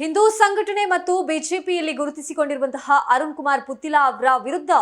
ಹಿಂದೂ ಸಂಘಟನೆ ಮತ್ತು ಬಿಜೆಪಿಯಲ್ಲಿ ಗುರುತಿಸಿಕೊಂಡಿರುವಂತಹ ಅರುಣ್ ಕುಮಾರ್ ಪುತ್ತಿಲಾ ಅವರ ವಿರುದ್ಧ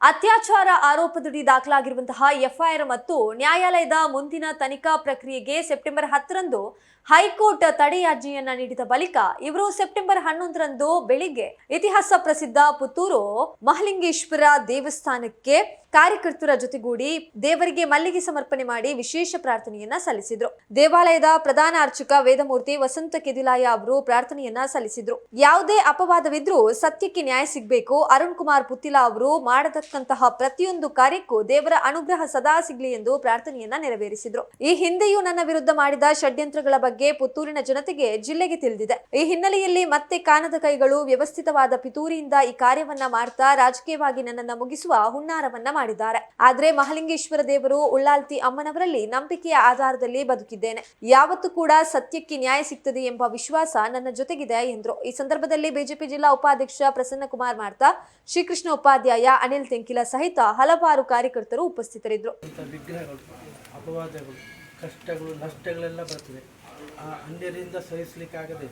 ಅತ್ಯಾಚಾರ ಆರೋಪದಡಿ ದಾಖಲಾಗಿರುವಂತಹ ಎಫ್ಐಆರ್ ಮತ್ತು ನ್ಯಾಯಾಲಯದ ಮುಂದಿನ ತನಿಖಾ ಪ್ರಕ್ರಿಯೆಗೆ ಸೆಪ್ಟೆಂಬರ್ ಹತ್ತರಂದು ಹೈಕೋರ್ಟ್ ತಡೆಯಾಜ್ಞೆಯನ್ನ ನೀಡಿದ ಬಳಿಕ ಇವರು ಸೆಪ್ಟೆಂಬರ್ ಹನ್ನೊಂದರಂದು ಬೆಳಿಗ್ಗೆ ಇತಿಹಾಸ ಪ್ರಸಿದ್ಧ ಪುತ್ತೂರು ಮಹಲಿಂಗೇಶ್ವರ ದೇವಸ್ಥಾನಕ್ಕೆ ಕಾರ್ಯಕರ್ತರ ಜೊತೆಗೂಡಿ ದೇವರಿಗೆ ಮಲ್ಲಿಗೆ ಸಮರ್ಪಣೆ ಮಾಡಿ ವಿಶೇಷ ಪ್ರಾರ್ಥನೆಯನ್ನ ಸಲ್ಲಿಸಿದ್ರು. ದೇವಾಲಯದ ಪ್ರಧಾನ ಅರ್ಚಕ ವೇದಮೂರ್ತಿ ವಸಂತ ಕೆದಿಲಾಯ ಅವರು ಪ್ರಾರ್ಥನೆಯನ್ನ ಸಲ್ಲಿಸಿದ್ರು. ಯಾವುದೇ ಅಪವಾದವಿದ್ರೂ ಸತ್ಯಕ್ಕೆ ನ್ಯಾಯ ಸಿಗಬೇಕು. ಅರುಣ್ ಕುಮಾರ್ ಪುತ್ತಿಲ ಅವರು ಮಾಡತಕ್ಕಂತಹ ಪ್ರತಿಯೊಂದು ಕಾರ್ಯಕ್ಕೂ ದೇವರ ಅನುಗ್ರಹ ಸದಾ ಸಿಗ್ಲಿ ಎಂದು ಪ್ರಾರ್ಥನೆಯನ್ನ ನೆರವೇರಿಸಿದ್ರು. ಈ ಹಿಂದೆಯೂ ನನ್ನ ವಿರುದ್ಧ ಮಾಡಿದ ಷಡ್ಯಂತ್ರಗಳ ಬಗ್ಗೆ ಪುತ್ತೂರಿನ ಜನತೆಗೆ ಜಿಲ್ಲೆಗೆ ತಿಳಿದಿದೆ. ಈ ಹಿನ್ನೆಲೆಯಲ್ಲಿ ಮತ್ತೆ ಕಾನದ ಕೈಗಳು ವ್ಯವಸ್ಥಿತವಾದ ಪಿತೂರಿಯಿಂದ ಈ ಕಾರ್ಯವನ್ನ ಮಾಡ್ತಾ ರಾಜಕೀಯವಾಗಿ ನನ್ನನ್ನ ಮುಗಿಸುವ ಹುನ್ನಾರವನ್ನ ಮಾಡಿದ್ದಾರೆ. ಆದ್ರೆ ಮಹಲಿಂಗೇಶ್ವರ ದೇವರು ಉಳ್ಳಾಲ್ತಿ ಅಮ್ಮನವರಲ್ಲಿ ನಂಬಿಕೆಯ ಆಧಾರದಲ್ಲಿ ಬದುಕಿದ್ದೇನೆ. ಯಾವತ್ತೂ ಕೂಡ ಸತ್ಯಕ್ಕೆ ನ್ಯಾಯ ಸಿಗ್ತದೆ ಎಂಬ ವಿಶ್ವಾಸ ನನ್ನ ಜೊತೆಗಿದೆ ಎಂದರು. ಈ ಸಂದರ್ಭದಲ್ಲಿ ಬಿಜೆಪಿ ಜಿಲ್ಲಾ ಉಪಾಧ್ಯಕ್ಷ ಪ್ರಸನ್ನ ಕುಮಾರ್ ಮಾಡ್ತಾ, ಶ್ರೀಕೃಷ್ಣ ಉಪಾಧ್ಯಾಯ, ಅನಿಲ್ ತೆಂಕಿಲ ಸಹಿತ ಹಲವಾರು ಕಾರ್ಯಕರ್ತರು ಉಪಸ್ಥಿತರಿದ್ದರು. ಅಪವಾದಗಳು, ಕಷ್ಟಗಳು, ನಷ್ಟಗಳೆಲ್ಲ ಬರ್ತದೆ. ಆ ಅನ್ಯರಿಂದ ಸಹಿಸಲಿಕ್ಕಾಗದೆ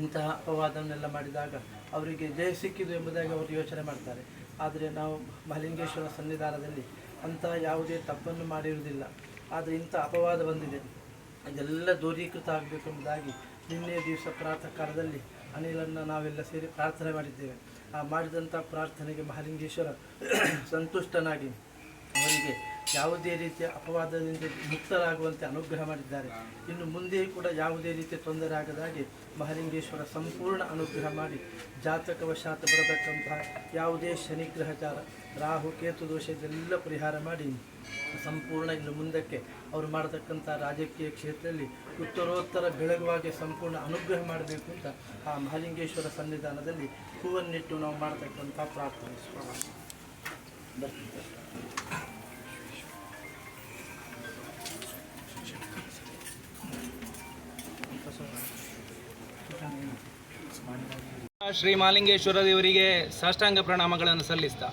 ಇಂತಹ ಅಪವಾದವನ್ನೆಲ್ಲ ಮಾಡಿದಾಗ ಅವರಿಗೆ ಜಯ ಸಿಕ್ಕಿದು ಎಂಬುದಾಗಿ ಅವರು ಯೋಚನೆ ಮಾಡ್ತಾರೆ. ಆದರೆ ನಾವು ಮಹಲಿಂಗೇಶ್ವರ ಸನ್ನಿಧಾನದಲ್ಲಿ ಅಂತ ಯಾವುದೇ ತಪ್ಪನ್ನು ಮಾಡಿರುವುದಿಲ್ಲ. ಆದರೆ ಇಂಥ ಅಪವಾದ ಬಂದಿದೆ. ಅದೆಲ್ಲ ದೂರೀಕೃತ ಆಗಬೇಕು ಎಂಬುದಾಗಿ ನಿನ್ನೆ ದಿವಸ ಪ್ರಾತಃ ಕಾಲದಲ್ಲಿ ಅನಿಲನ್ನು ನಾವೆಲ್ಲ ಸೇರಿ ಪ್ರಾರ್ಥನೆ ಮಾಡಿದ್ದೇವೆ. ಆ ಮಾಡಿದಂಥ ಪ್ರಾರ್ಥನೆಗೆ ಮಹಾಲಿಂಗೇಶ್ವರ ಸಂತುಷ್ಟನಾಗಿ ಅವರಿಗೆ ಯಾವುದೇ ರೀತಿಯ ಅಪವಾದದಿಂದ ಮುಕ್ತರಾಗುವಂತೆ ಅನುಗ್ರಹ ಮಾಡಿದ್ದಾರೆ ಇನ್ನು ಮುಂದೆಯೂ ಕೂಡ ಯಾವುದೇ ರೀತಿಯ ತೊಂದರೆ ಆಗದಾಗೆ ಮಹಾಲಿಂಗೇಶ್ವರ ಸಂಪೂರ್ಣ ಅನುಗ್ರಹ ಮಾಡಿ ಜಾತಕವಶಾತ್ ಬರತಕ್ಕಂತಹ ಯಾವುದೇ ಶನಿಗ್ರಹಚಾರ, ರಾಹು, ಕೇತು ದೋಷ ಇದೆಲ್ಲ ಪರಿಹಾರ ಮಾಡಿ ಸಂಪೂರ್ಣ ಇನ್ನು ಮುಂದಕ್ಕೆ ಅವರು ಮಾಡತಕ್ಕಂಥ ರಾಜಕೀಯ ಕ್ಷೇತ್ರದಲ್ಲಿ ಉತ್ತರೋತ್ತರ ಬೆಳಗುವಾಗೆ ಸಂಪೂರ್ಣ ಅನುಗ್ರಹ ಮಾಡಬೇಕು ಅಂತ ಆ ಮಹಾಲಿಂಗೇಶ್ವರ ಸನ್ನಿಧಾನದಲ್ಲಿ ಹೂವನ್ನಿಟ್ಟು ನಾವು ಮಾಡತಕ್ಕಂಥ ಪ್ರಾರ್ಥನೆ ಬರ್ತೀನಿ. ಶ್ರೀ ಮಾಲಿಂಗೇಶ್ವರ ದೇವರಿಗೆ ಸಾಷ್ಟಾಂಗ ಪ್ರಣಾಮಗಳನ್ನು ಸಲ್ಲಿಸ್ತಾ,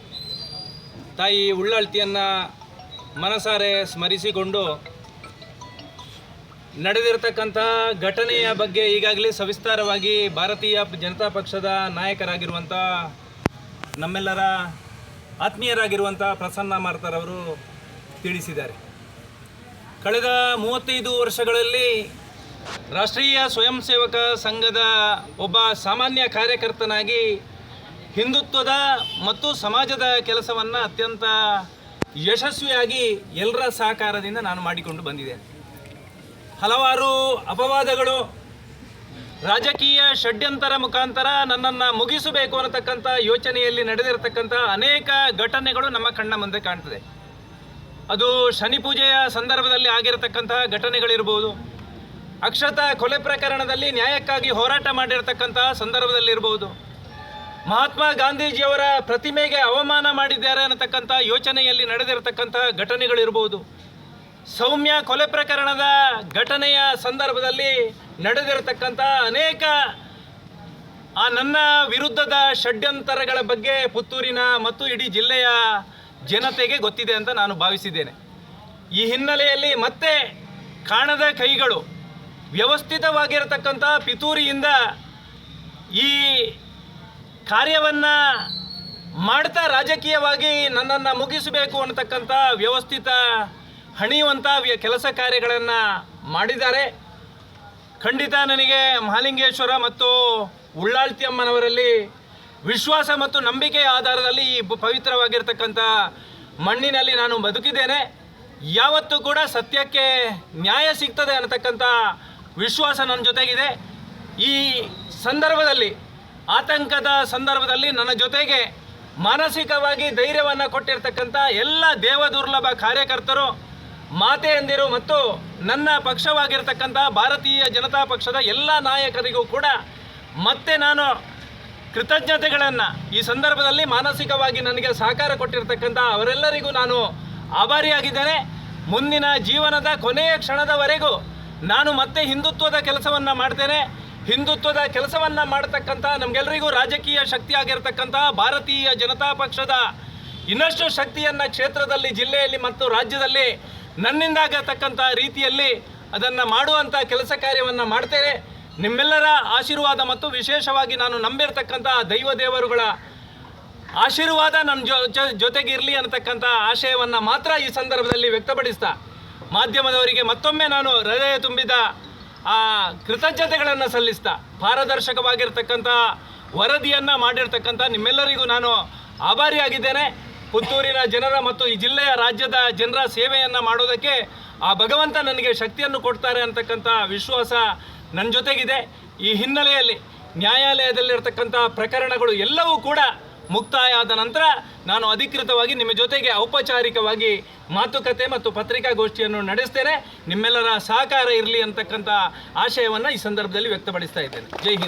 ತಾಯಿ ಉಳ್ಳಾಳ್ತಿಯನ್ನು ಮನಸಾರೆ ಸ್ಮರಿಸಿಕೊಂಡು ನಡೆದಿರತಕ್ಕಂಥ ಘಟನೆಯ ಬಗ್ಗೆ ಈಗಾಗಲೇ ಸವಿಸ್ತಾರವಾಗಿ ಭಾರತೀಯ ಜನತಾ ಪಕ್ಷದ ನಾಯಕರಾಗಿರುವಂಥ, ನಮ್ಮೆಲ್ಲರ ಆತ್ಮೀಯರಾಗಿರುವಂಥ ಪ್ರಸನ್ನ ಮಾರ್ತರವರು ತಿಳಿಸಿದ್ದಾರೆ. ಕಳೆದ ಮೂವತ್ತೈದು ವರ್ಷಗಳಲ್ಲಿ ರಾಷ್ಟ್ರೀಯ ಸ್ವಯಂ ಸೇವಕ ಸಂಘದ ಒಬ್ಬ ಸಾಮಾನ್ಯ ಕಾರ್ಯಕರ್ತನಾಗಿ ಹಿಂದುತ್ವದ ಮತ್ತು ಸಮಾಜದ ಕೆಲಸವನ್ನು ಅತ್ಯಂತ ಯಶಸ್ವಿಯಾಗಿ ಎಲ್ಲರ ಸಹಕಾರದಿಂದ ನಾನು ಮಾಡಿಕೊಂಡು ಬಂದಿದ್ದೇನೆ ಹಲವಾರು ಅಪವಾದಗಳು, ರಾಜಕೀಯ ಷಡ್ಯಂತರ ಮುಖಾಂತರ ನನ್ನನ್ನು ಮುಗಿಸಬೇಕು ಅನ್ನತಕ್ಕಂಥ ಯೋಚನೆಯಲ್ಲಿ ನಡೆದಿರತಕ್ಕಂಥ ಅನೇಕ ಘಟನೆಗಳು ನಮ್ಮ ಕಣ್ಣ ಮುಂದೆ ಕಾಣ್ತದೆ. ಅದು ಶನಿ ಪೂಜೆಯ ಸಂದರ್ಭದಲ್ಲಿ ಆಗಿರತಕ್ಕಂತಹ ಘಟನೆಗಳಿರ್ಬೋದು ಅಕ್ಷತ ಕೊಲೆ ಪ್ರಕರಣದಲ್ಲಿ ನ್ಯಾಯಕ್ಕಾಗಿ ಹೋರಾಟ ಮಾಡಿರತಕ್ಕಂತಹ ಸಂದರ್ಭದಲ್ಲಿರ್ಬೋದು. ಮಹಾತ್ಮ ಗಾಂಧೀಜಿಯವರ ಪ್ರತಿಮೆಗೆ ಅವಮಾನ ಮಾಡಿದ್ದಾರೆ ಅನ್ನತಕ್ಕಂಥ ಯೋಚನೆಯಲ್ಲಿ ನಡೆದಿರತಕ್ಕಂತಹ ಘಟನೆಗಳಿರ್ಬೋದು. ಸೌಮ್ಯ ಕೊಲೆ ಪ್ರಕರಣದ ಘಟನೆಯ ಸಂದರ್ಭದಲ್ಲಿ ನಡೆದಿರತಕ್ಕಂಥ ಅನೇಕ ಆ ನನ್ನ ವಿರುದ್ಧದ ಷಡ್ಯಂತರಗಳ ಬಗ್ಗೆ ಪುತ್ತೂರಿನ ಮತ್ತು ಇಡೀ ಜಿಲ್ಲೆಯ ಜನತೆಗೆ ಗೊತ್ತಿದೆ ಅಂತ ನಾನು ಭಾವಿಸಿದ್ದೇನೆ. ಈ ಹಿನ್ನೆಲೆಯಲ್ಲಿ ಮತ್ತೆ ಕಾಣದ ಕೈಗಳು ವ್ಯವಸ್ಥಿತವಾಗಿರತಕ್ಕಂಥ ಪಿತೂರಿಯಿಂದ ಈ ಕಾರ್ಯವನ್ನು ಮಾಡ್ತಾ ರಾಜಕೀಯವಾಗಿ ನನ್ನನ್ನು ಮುಗಿಸಬೇಕು ಅನ್ನತಕ್ಕಂಥ ವ್ಯವಸ್ಥಿತ, ಹಣಿಯುವಂಥ ಕೆಲಸ ಕಾರ್ಯಗಳನ್ನು ಮಾಡಿದ್ದಾರೆ. ಖಂಡಿತ ನನಗೆ ಮಹಾಲಿಂಗೇಶ್ವರ ಮತ್ತು ಉಳ್ಳಾಳ್ತಿ ಅಮ್ಮನವರಲ್ಲಿ ವಿಶ್ವಾಸ ಮತ್ತು ನಂಬಿಕೆಯ ಆಧಾರದಲ್ಲಿ ಈ ಪವಿತ್ರವಾಗಿರ್ತಕ್ಕಂಥ ಮಣ್ಣಿನಲ್ಲಿ ನಾನು ಬದುಕಿದ್ದೇನೆ. ಯಾವತ್ತೂ ಕೂಡ ಸತ್ಯಕ್ಕೆ ನ್ಯಾಯ ಸಿಗ್ತದೆ ಅನ್ನತಕ್ಕಂಥ ವಿಶ್ವಾಸ ನನ್ನ ಜೊತೆಗಿದೆ. ಈ ಸಂದರ್ಭದಲ್ಲಿ, ಆತಂಕದ ಸಂದರ್ಭದಲ್ಲಿ ನನ್ನ ಜೊತೆಗೆ ಮಾನಸಿಕವಾಗಿ ಧೈರ್ಯವನ್ನು ಕೊಟ್ಟಿರ್ತಕ್ಕಂಥ ಎಲ್ಲ ದೇವದುರ್ಲಭ ಕಾರ್ಯಕರ್ತರು ಮಾತೆಯಂದಿರು ಮತ್ತು ನನ್ನ ಪಕ್ಷವಾಗಿರ್ತಕ್ಕಂಥ ಭಾರತೀಯ ಜನತಾ ಪಕ್ಷದ ಎಲ್ಲ ನಾಯಕರಿಗೂ ಕೂಡ ಮತ್ತೆ ನಾನು ಕೃತಜ್ಞತೆಗಳನ್ನು ಈ ಸಂದರ್ಭದಲ್ಲಿ ಮಾನಸಿಕವಾಗಿ ನನಗೆ ಸಹಕಾರ ಕೊಟ್ಟಿರ್ತಕ್ಕಂಥ ಅವರೆಲ್ಲರಿಗೂ ನಾನು ಆಭಾರಿಯಾಗಿದ್ದೇನೆ. ಮುಂದಿನ ಜೀವನದ ಕೊನೆಯ ಕ್ಷಣದವರೆಗೂ ನಾನು ಮತ್ತೆ ಹಿಂದುತ್ವದ ಕೆಲಸವನ್ನು ಮಾಡ್ತೇನೆ. ಹಿಂದುತ್ವದ ಕೆಲಸವನ್ನು ಮಾಡತಕ್ಕಂಥ ನಮಗೆಲ್ಲರಿಗೂ ರಾಜಕೀಯ ಶಕ್ತಿಯಾಗಿರ್ತಕ್ಕಂಥ ಭಾರತೀಯ ಜನತಾ ಪಕ್ಷದ ಇನ್ನಷ್ಟು ಶಕ್ತಿಯನ್ನು ಕ್ಷೇತ್ರದಲ್ಲಿ, ಜಿಲ್ಲೆಯಲ್ಲಿ ಮತ್ತು ರಾಜ್ಯದಲ್ಲಿ ನನ್ನಿಂದಾಗತಕ್ಕಂಥ ರೀತಿಯಲ್ಲಿ ಅದನ್ನು ಮಾಡುವಂಥ ಕೆಲಸ ಕಾರ್ಯವನ್ನು ಮಾಡ್ತೇನೆ. ನಿಮ್ಮೆಲ್ಲರ ಆಶೀರ್ವಾದ ಮತ್ತು ವಿಶೇಷವಾಗಿ ನಾನು ನಂಬಿರ್ತಕ್ಕಂಥ ದೈವ ದೇವರುಗಳ ಆಶೀರ್ವಾದ ನನ್ನ ಜೊ- ಜೊತೆಗಿರಲಿ ಅನ್ನತಕ್ಕಂಥ ಆಶಯವನ್ನು ಮಾತ್ರ ಈ ಸಂದರ್ಭದಲ್ಲಿ ವ್ಯಕ್ತಪಡಿಸ್ತಾ ಮಾಧ್ಯಮದವರಿಗೆ ಮತ್ತೊಮ್ಮೆ ನಾನು ಹೃದಯ ತುಂಬಿದ ಆ ಕೃತಜ್ಞತೆಗಳನ್ನು ಸಲ್ಲಿಸ್ತಾ, ಪಾರದರ್ಶಕವಾಗಿರ್ತಕ್ಕಂಥ ವರದಿಯನ್ನು ಮಾಡಿರ್ತಕ್ಕಂಥ ನಿಮ್ಮೆಲ್ಲರಿಗೂ ನಾನು ಆಭಾರಿಯಾಗಿದ್ದೇನೆ. ಪುತ್ತೂರಿನ ಜನರ ಮತ್ತು ಈ ಜಿಲ್ಲೆಯ ರಾಜ್ಯದ ಜನರ ಸೇವೆಯನ್ನು ಮಾಡೋದಕ್ಕೆ ಆ ಭಗವಂತ ನನಗೆ ಶಕ್ತಿಯನ್ನು ಕೊಡ್ತಾರೆ ಅಂತಕ್ಕಂಥ ವಿಶ್ವಾಸ ನನ್ನ ಜೊತೆಗಿದೆ. ಈ ಹಿನ್ನೆಲೆಯಲ್ಲಿ ನ್ಯಾಯಾಲಯದಲ್ಲಿರ್ತಕ್ಕಂಥ ಪ್ರಕರಣಗಳು ಎಲ್ಲವೂ ಕೂಡ ಮುಕ್ತಾಯ ಆದ ನಂತರ ನಾನು ಅಧಿಕೃತವಾಗಿ ನಿಮ್ಮ ಜೊತೆಗೆ ಔಪಚಾರಿಕವಾಗಿ ಮಾತುಕತೆ ಮತ್ತು ಪತ್ರಿಕಾಗೋಷ್ಠಿಯನ್ನು ನಡೆಸ್ತೇನೆ. ನಿಮ್ಮೆಲ್ಲರ ಸಹಕಾರ ಇರಲಿ ಅಂತಕ್ಕಂಥ ಆಶಯವನ್ನು ಈ ಸಂದರ್ಭದಲ್ಲಿ ವ್ಯಕ್ತಪಡಿಸ್ತಾ ಇದ್ದೇನೆ. ಜೈ ಹಿಂದ್.